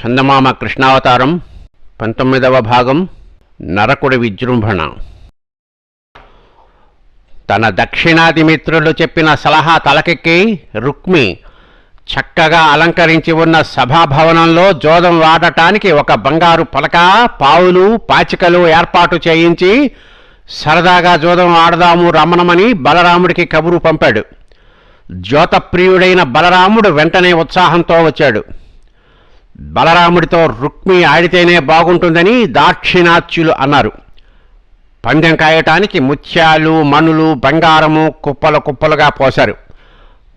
చందమామ కృష్ణావతారం పంతొమ్మిదవ భాగం నరకుడి విజృంభణ. తన దక్షిణాది మిత్రులు చెప్పిన సలహా తలకెక్కి రుక్మి చక్కగా అలంకరించి ఉన్న సభాభవనంలో జోదం వాడటానికి ఒక బంగారు పలక పావులు పాచికలు ఏర్పాటు చేయించి సరదాగా జోదం ఆడదాము రమణమని బలరాముడికి కబురు పంపాడు. జ్యోతప్రియుడైన బలరాముడు వెంటనే ఉత్సాహంతో వచ్చాడు. బలరాముడితో రుక్మి ఆడితేనే బాగుంటుందని దాక్షిణాత్యులు అన్నారు. పందెం కాయటానికి ముత్యాలు మణులు బంగారము కుప్పలు కుప్పలుగా పోశారు.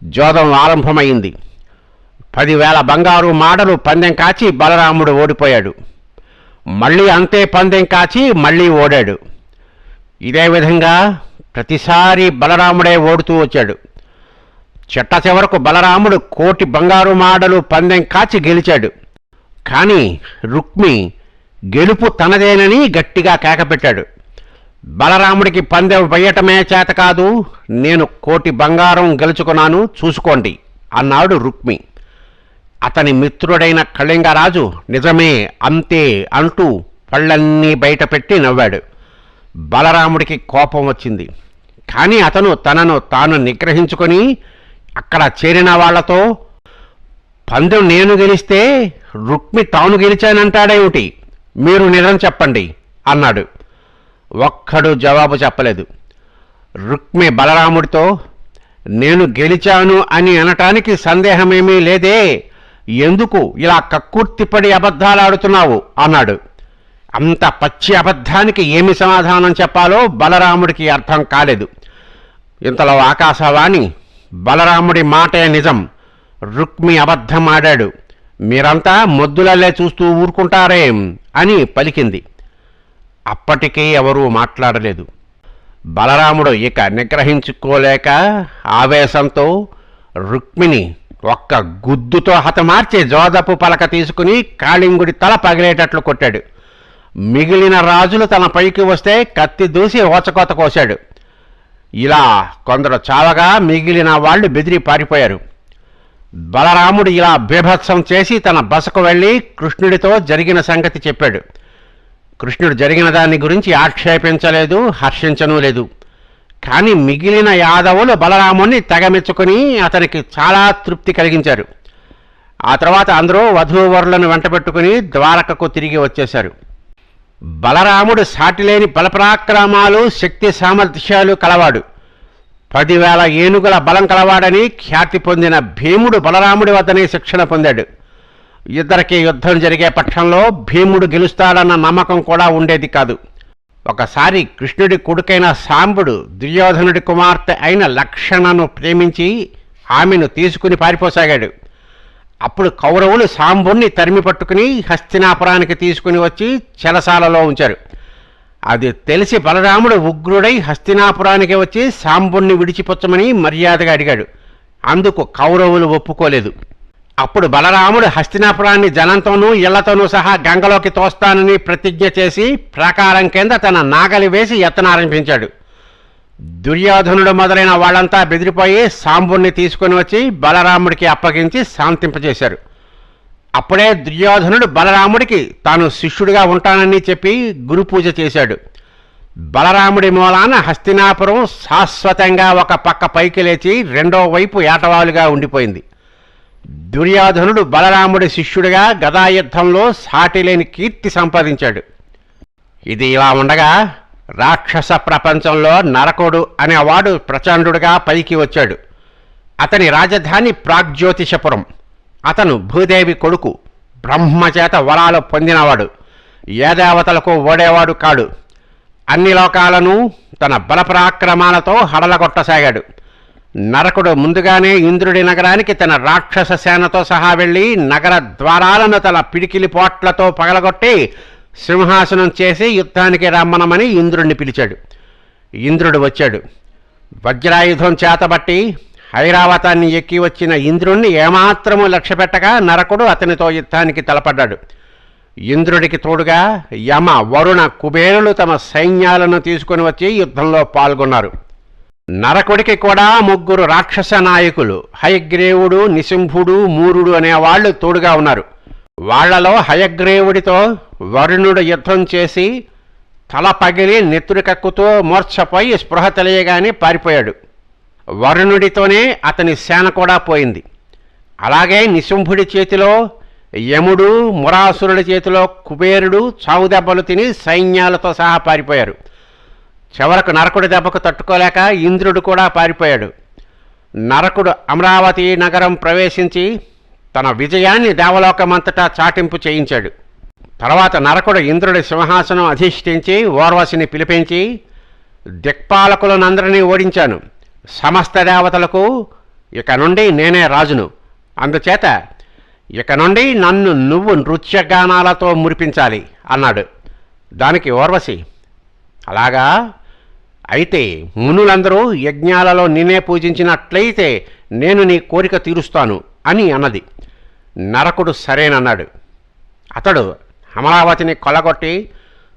జోదం ఆరంభమైంది. పదివేల బంగారు మాడలు పందెం కాచి బలరాముడు ఓడిపోయాడు. మళ్ళీ అంతే పందెం కాచి మళ్ళీ ఓడాడు. ఇదే విధంగా ప్రతిసారి బలరాముడే ఓడుతూ వచ్చాడు. చెట్ట చివరకు బలరాముడు కోటి బంగారు మాడలు పందెం కాచి గెలిచాడు. కానీ రుక్మి గెలుపు తనదేనని గట్టిగా కేకపెట్టాడు. బలరాముడికి పందెం వేయటమే చేత కాదు నేను కోటి బంగారం గెలుచుకున్నాను చూసుకోండి అన్నాడు రుక్మి. అతని మిత్రుడైన కళింగరాజు నిజమే అంతే అంటూ పళ్ళన్నీ బయటపెట్టి నవ్వాడు. బలరాముడికి కోపం వచ్చింది. కానీ అతను తనను తాను నిగ్రహించుకొని అక్కడ చేరిన వాళ్ళతో పందెం నేను గెలిస్తే రుక్మి తాను గెలిచానంటాడేమిటి? మీరు నిజం చెప్పండి అన్నాడు. ఒక్కడు జవాబు చెప్పలేదు. రుక్మి బలరాముడితో నేను గెలిచాను అని అనటానికి సందేహమేమీ లేదే. ఎందుకు ఇలా కక్కుర్తిపడి అబద్ధాలాడుతున్నావు? అన్నాడు. అంత పచ్చి అబద్ధానికి ఏమి సమాధానం చెప్పాలో బలరాముడికి అర్థం కాలేదు. ఇంతలో ఆకాశవాణి బలరాముడి మాటే నిజం. రుక్మి అబద్ధం ఆడాడు. మీరంతా మొద్దులల్లే చూస్తూ ఊరుకుంటారేం అని పలికింది. అప్పటికే ఎవరూ మాట్లాడలేదు. బలరాముడు ఇక నిగ్రహించుకోలేక ఆవేశంతో రుక్మిణి ఒక్క గుద్దుతో హతమార్చి జోదపు పలక తీసుకుని కాళింగుడి తల పగిలేటట్లు కొట్టాడు. మిగిలిన రాజులు తన పైకి వస్తే కత్తి దూసి ఓచకోత కోశాడు. ఇలా కొందరు చావగా మిగిలిన వాళ్ళు బెదిరి పారిపోయారు. బలరాముడు ఇలా బీభత్సం చేసి తన బసకు వెళ్ళి కృష్ణుడితో జరిగిన సంగతి చెప్పాడు. కృష్ణుడు జరిగిన దాని గురించి ఆక్షేపించలేదు హర్షించనూ లేదు. కానీ మిగిలిన యాదవులు బలరాముణ్ణి తెగమెచ్చుకుని అతనికి చాలా తృప్తి కలిగించారు. ఆ తర్వాత అందరూ వధూవరులను వెంటబెట్టుకుని ద్వారకకు తిరిగి వచ్చేశారు. బలరాముడు సాటిలేని బలపరాక్రమాలు శక్తి సామర్థ్యాలు కలవాడు. పదివేల ఏనుగుల బలం కలవాడని ఖ్యాతి పొందిన భీముడు బలరాముడి వద్దనే శిక్షణ పొందాడు. ఇద్దరికి యుద్ధం జరిగే పక్షంలో భీముడు గెలుస్తాడన్న నమ్మకం కూడా ఉండేది కాదు. ఒకసారి కృష్ణుడి కొడుకైన సాంబుడు దుర్యోధనుడి కుమార్తె అయిన లక్షణను ప్రేమించి ఆమెను తీసుకుని పారిపోసాగాడు. అప్పుడు కౌరవులు సాంబుణ్ణి తరిమి పట్టుకుని హస్తినాపురానికి తీసుకుని వచ్చి చెలసాలలో ఉంచారు. అది తెలిసి బలరాముడు ఉగ్రుడై హస్తినాపురానికి వచ్చి సాంబుణ్ణి విడిచిపుచ్చమని మర్యాదగా అడిగాడు. అందుకు కౌరవులు ఒప్పుకోలేదు. అప్పుడు బలరాముడు హస్తినాపురాన్ని జనంతోనూ ఇళ్ళతోనూ సహా గంగలోకి తోస్తానని ప్రతిజ్ఞ చేసి ప్రాకారం కింద తన నాగలి వేసి ఎత్తనారంభించాడు దుర్యోధనుడు మొదలైన వాళ్ళంతా బెదిరిపోయి సాంబుణ్ణి తీసుకొని వచ్చి బలరాముడికి అప్పగించి శాంతింపజేశారు. అప్పుడే దుర్యోధనుడు బలరాముడికి తాను శిష్యుడిగా ఉంటానని చెప్పి గురుపూజ చేశాడు. బలరాముడి మూలాన హస్తినాపురం శాశ్వతంగా ఒక పక్క పైకి లేచి రెండో వైపు ఏటవాలుగా ఉండిపోయింది. దుర్యోధనుడు బలరాముడి శిష్యుడిగా గదాయుద్ధంలో సాటిలేని కీర్తి సంపాదించాడు. ఇది ఇలా ఉండగా రాక్షస ప్రపంచంలో నరకుడు అనేవాడు ప్రచండుడుగా పైకి వచ్చాడు. అతని రాజధాని ప్రాగ్జ్యోతిషపురం. అతను భూదేవి కొడుకు బ్రహ్మచేత వరాలు పొందినవాడు ఏ దేవతలకు ఓడేవాడు కాడు. అన్ని లోకాలను తన బలపరాక్రమాలతో హడలగొట్టసాగాడు. నరకుడు ముందుగానే ఇంద్రుడి నగరానికి తన రాక్షస సేనతో సహా వెళ్ళి నగర ద్వారాలను తన పిడికిలి పోట్లతో పగలగొట్టి సింహాసనం చేసి యుద్ధానికి రమ్మనమని ఇంద్రుడిని పిలిచాడు. ఇంద్రుడు వచ్చాడు. వజ్రాయుధం చేతబట్టి ఐరావతాన్ని ఎక్కి వచ్చిన ఇంద్రుణ్ణి ఏమాత్రము లక్ష్యపెట్టగా నరకుడు అతనితో యుద్ధానికి తలపడ్డాడు. ఇంద్రుడికి తోడుగా యమ వరుణ కుబేరులు తమ సైన్యాలను తీసుకొని వచ్చి యుద్ధంలో పాల్గొన్నారు. నరకుడికి కూడా ముగ్గురు రాక్షస నాయకులు హయగ్రీవుడు నిశంభుడు మూరుడు అనే వాళ్ళు తోడుగా ఉన్నారు. వాళ్ళలో హయగ్రీవుడితో వరుణుడు యుద్ధం చేసి తల పగిలి నెత్తురికక్కుతూ మూర్ఛపోయి స్పృహ తెలియగానే పారిపోయాడు. వరుణుడితోనే అతని సేన కూడా పోయింది. అలాగే నిశుంభుడి చేతిలో యముడు మురాసురుడి చేతిలో కుబేరుడు చావు దెబ్బలు తిని సైన్యాలతో సహా పారిపోయారు. చివరకు నరకుడి దెబ్బకు తట్టుకోలేక ఇంద్రుడు కూడా పారిపోయాడు. నరకుడు అమరావతి నగరం ప్రవేశించి తన విజయాన్ని దేవలోకమంతటా చాటింపు చేయించాడు. తర్వాత నరకుడు ఇంద్రుడి సింహాసనం అధిష్ఠించి ఓర్వశిని పిలిపించి దిక్పాలకులనందరినీ ఓడించాను. సమస్త దేవతలకు ఇక నుండి నేనే రాజును. అందుచేత ఇక నుండి నన్ను నువ్వు నృత్యగానాలతో మురిపించాలి అన్నాడు. దానికి ఓర్వశి అలాగా? అయితే మునులందరూ యజ్ఞాలలో నిన్నే పూజించినట్లయితే నేను నీ కోరిక తీరుస్తాను అని అన్నది. నరకుడు సరేనన్నాడు. అతడు అమరావతిని కొలగొట్టి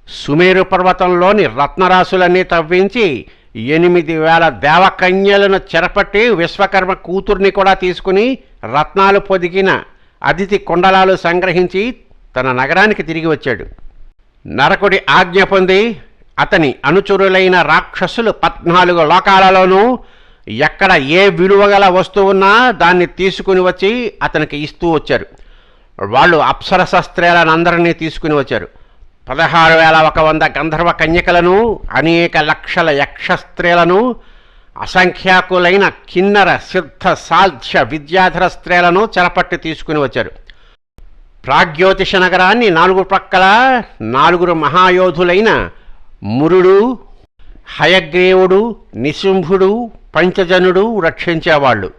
సుమేరు పర్వతంలోని రత్నరాశులన్నీ తవ్వించి ఎనిమిది వేల దేవకన్యలను చెరపట్టి విశ్వకర్మ కూతుర్ని కూడా తీసుకుని రత్నాలు పొదిగిన అతిథి కుండలాలు సంగ్రహించి తన నగరానికి తిరిగి వచ్చాడు. నరకుడి ఆజ్ఞ పొంది అతని అనుచరులైన రాక్షసులు పద్నాలుగు లోకాలలోనూ ఎక్కడ ఏ విలువగల వస్తువున్నా దాన్ని తీసుకుని వచ్చి అతనికి ఇస్తూ వచ్చారు. వాళ్ళు అప్సరస స్త్రీలనందరినీ తీసుకుని వచ్చారు. పదహారు వేల ఒక వంద గంధర్వ కన్యకలను అనేక లక్షల యక్షస్త్రీలను అసంఖ్యాకులైన కిన్నర సిద్ధ సాధ్య విద్యాధర స్త్రీలను చెరపట్టి తీసుకుని వచ్చారు. ప్రాగ్యోతిష నగరాన్ని నాలుగు ప్రక్కల నాలుగురు మహాయోధులైన మురుడు హయగ్రీవుడు నిశుంభుడు పంచజనుడు రక్షించేవాళ్ళు.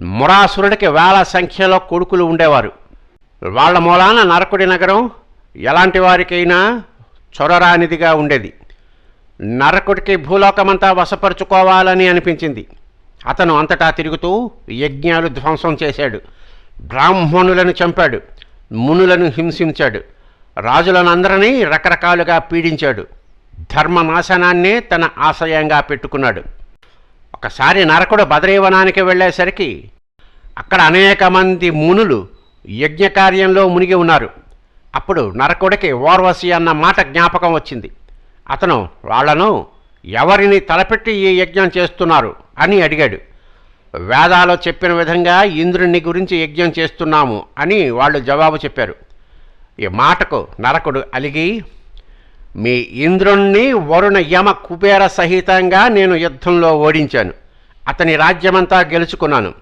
మురాసురుడికి వేల సంఖ్యలో కొడుకులు ఉండేవారు. వాళ్ళ మూలాన నరకుడి నగరం ఎలాంటి వారికైనా చొరరానిదిగా ఉండేది. నరకుడికి భూలోకమంతా వశపరుచుకోవాలని అనిపించింది. అతను అంతటా తిరుగుతూ యజ్ఞాలు ధ్వంసం చేశాడు. బ్రాహ్మణులను చంపాడు. మునులను హింసించాడు. రాజులనందరినీ రకరకాలుగా పీడించాడు. ధర్మనాశనాన్నే తన ఆశయంగా పెట్టుకున్నాడు. ఒకసారి నరకుడు బదరీవనానికి వెళ్ళేసరికి అక్కడ అనేక మంది మునులు యజ్ఞకార్యంలో మునిగి ఉన్నారు. అప్పుడు నరకుడికి ఓర్వశి అన్న మాట జ్ఞాపకం వచ్చింది. అతను వాళ్ళను ఎవరిని తలపెట్టి ఈ యజ్ఞం చేస్తున్నారు? అని అడిగాడు. వేదాలో చెప్పిన విధంగా ఇంద్రుని గురించి యజ్ఞం చేస్తున్నాము అని వాళ్ళు జవాబు చెప్పారు. ఈ మాటకు నరకుడు అలిగి మీ ఇంద్రుణ్ణి వరుణ యమ కుబేర సహితంగా నేను యుద్ధంలో ఓడించాను. అతని రాజ్యమంతా గెలుచుకున్నాను.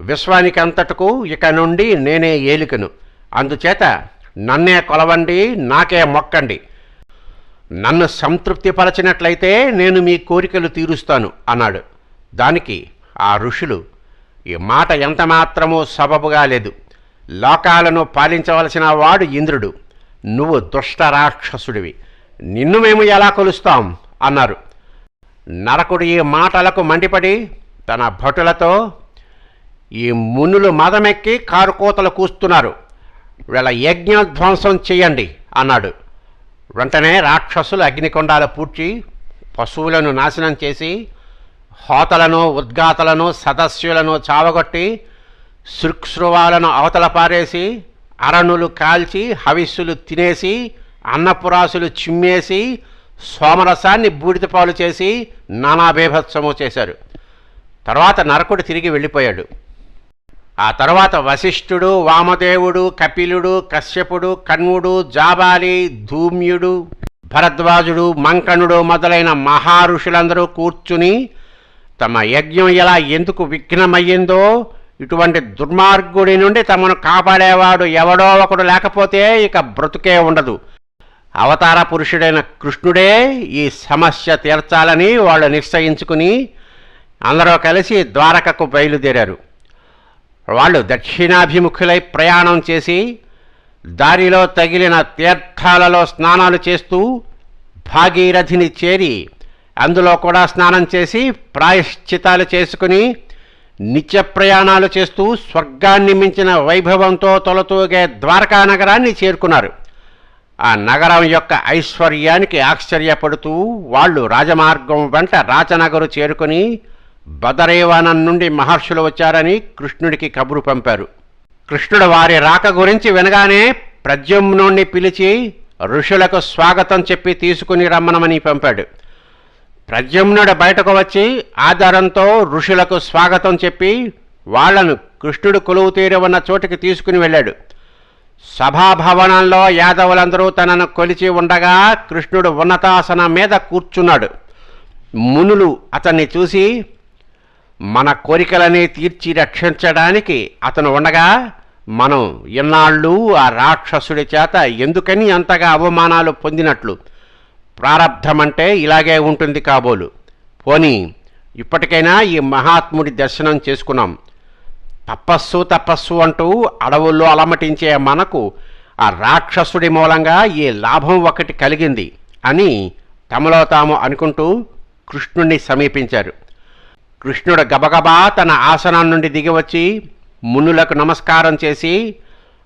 విశ్వానికి అంతటకు ఇక నుండి నేనే ఏలికను. అందుచేత నన్నే కొలవండి నాకే మొక్కండి. నన్ను సంతృప్తిపరచినట్లయితే నేను మీ కోరికలు తీరుస్తాను అన్నాడు. దానికి ఆ ఋషులు ఈ మాట ఎంతమాత్రమూ సబబుగా లేదు. లోకాలను పాలించవలసిన వాడు ఇంద్రుడు. నువ్వు దుష్ట రాక్షసుడివి. నిన్ను మేము ఎలా కొలుస్తాం? అన్నారు. నరకుడు ఈ మాటలకు మండిపడి తన భటులతో ఈ మునులు మదమెక్కి కారుకోతలు కూస్తున్నారు. వీళ్ళ యజ్ఞధ్వంసం చేయండి అన్నాడు. వెంటనే రాక్షసులు అగ్నికొండాలు పూడ్చి పశువులను నాశనం చేసి హోతలను ఉద్గాతలను సదస్యులను చావగొట్టి శృక్స్రువాలను అవతల పారేసి అరణులు కాల్చి హవిస్సులు తినేసి అన్నపురాసులు చిమ్మేసి సోమరసాన్ని బూడిదపాలు చేసి నానా చేశారు. తర్వాత నరకుడు తిరిగి వెళ్ళిపోయాడు. ఆ తర్వాత వశిష్ఠుడు వామదేవుడు కపిలుడు కశ్యపుడు కణ్వుడు జాబాలి ధూమ్యుడు భరద్వాజుడు మంకణుడు మొదలైన మహారుషులందరూ కూర్చుని తమ యజ్ఞం ఎలా ఎందుకు విఘ్నమయ్యిందో ఇటువంటి దుర్మార్గుడి నుండి తమను కాపాడేవాడు ఎవడో ఒకడు లేకపోతే ఇక బ్రతుకే ఉండదు. అవతార పురుషుడైన కృష్ణుడే ఈ సమస్య తీర్చాలని వాళ్ళు నిశ్చయించుకుని అందరూ కలిసి ద్వారకకు బయలుదేరారు. వాళ్ళు దక్షిణాభిముఖులై ప్రయాణం చేసి దారిలో తగిలిన తీర్థాలలో స్నానాలు చేస్తూ భాగీరథిని చేరి అందులో కూడా స్నానం చేసి ప్రాయశ్చితాలు చేసుకుని నిత్య ప్రయాణాలు చేస్తూ స్వర్గాన్ని మించిన వైభవంతో తొలతూగే ద్వారకా నగరాన్ని చేరుకున్నారు. ఆ నగరం యొక్క ఐశ్వర్యానికి ఆశ్చర్యపడుతూ వాళ్ళు రాజమార్గం వెంట రాచనగరు చేరుకుని బదరేవనం నుండి మహర్షులు వచ్చారని కృష్ణుడికి కబురు పంపారు. కృష్ణుడు వారి రాక గురించి వినగానే ప్రద్యుమ్నుణ్ణి పిలిచి ఋషులకు స్వాగతం చెప్పి తీసుకుని రమ్మనమని పంపాడు. ప్రద్యుమ్నుడు బయటకు వచ్చి ఆధారంతో ఋషులకు స్వాగతం చెప్పి వాళ్ళను కృష్ణుడు కొలువు తీరి ఉన్న చోటికి తీసుకుని వెళ్ళాడు. సభాభవనంలో యాదవులందరూ తనను కొలిచి ఉండగా కృష్ణుడు ఉన్నతాసనం మీద కూర్చున్నాడు. మునులు అతన్ని చూసి మన కోరికలని తీర్చి రక్షించడానికి అతను ఉండగా మనం ఇన్నాళ్ళు ఆ రాక్షసుడి చేత ఎందుకని అంతగా అవమానాలు పొందినట్లు? ప్రారంధమంటే ఇలాగే ఉంటుంది కాబోలు. పోనీ ఇప్పటికైనా ఈ మహాత్ముడి దర్శనం చేసుకున్నాం. తపస్సు తపస్సు అంటూ అడవుల్లో అలమటించే మనకు ఆ రాక్షసుడి మూలంగా ఈ లాభం ఒకటి కలిగింది అని తమలో తాము అనుకుంటూ కృష్ణుణ్ణి సమీపించారు. కృష్ణుడు గబగబా తన ఆసనం నుండి దిగివచ్చి మునులకు నమస్కారం చేసి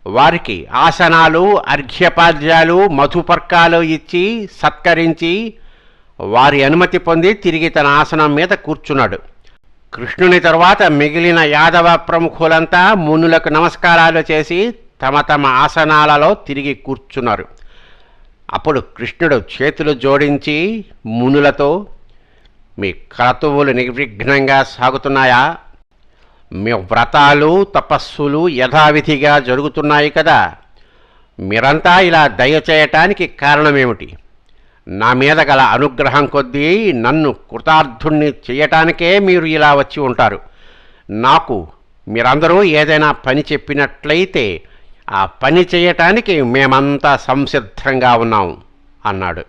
వారికి ఆసనాలు అర్ఘ్యపాద్యాలు మధుపర్కాలు ఇచ్చి సత్కరించి వారి అనుమతి పొంది తిరిగి తన ఆసనం మీద కూర్చున్నాడు. కృష్ణుని తరువాత మిగిలిన యాదవ ప్రముఖులంతా మునులకు నమస్కారాలు చేసి తమ తమ ఆసనాలలో తిరిగి కూర్చున్నారు. అప్పుడు కృష్ణుడు చేతులు జోడించి మునులతో మీ క్రతువులు నిర్విఘ్నంగా సాగుతున్నాయా? మీ వ్రతాలు తపస్సులు యథావిధిగా జరుగుతున్నాయి కదా. మీరంతా ఇలా దయచేయటానికి కారణమేమిటి? నా మీద గల అనుగ్రహం కొద్దీ నన్ను కృతార్థుణ్ణి చేయటానికే మీరు ఇలా వచ్చి ఉంటారు. నాకు మీరందరూ ఏదైనా పని చెప్పినట్లయితే ఆ పని చేయటానికి మేమంతా సంసిద్ధంగా ఉన్నాం అన్నాడు.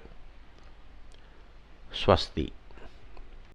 స్వస్తి.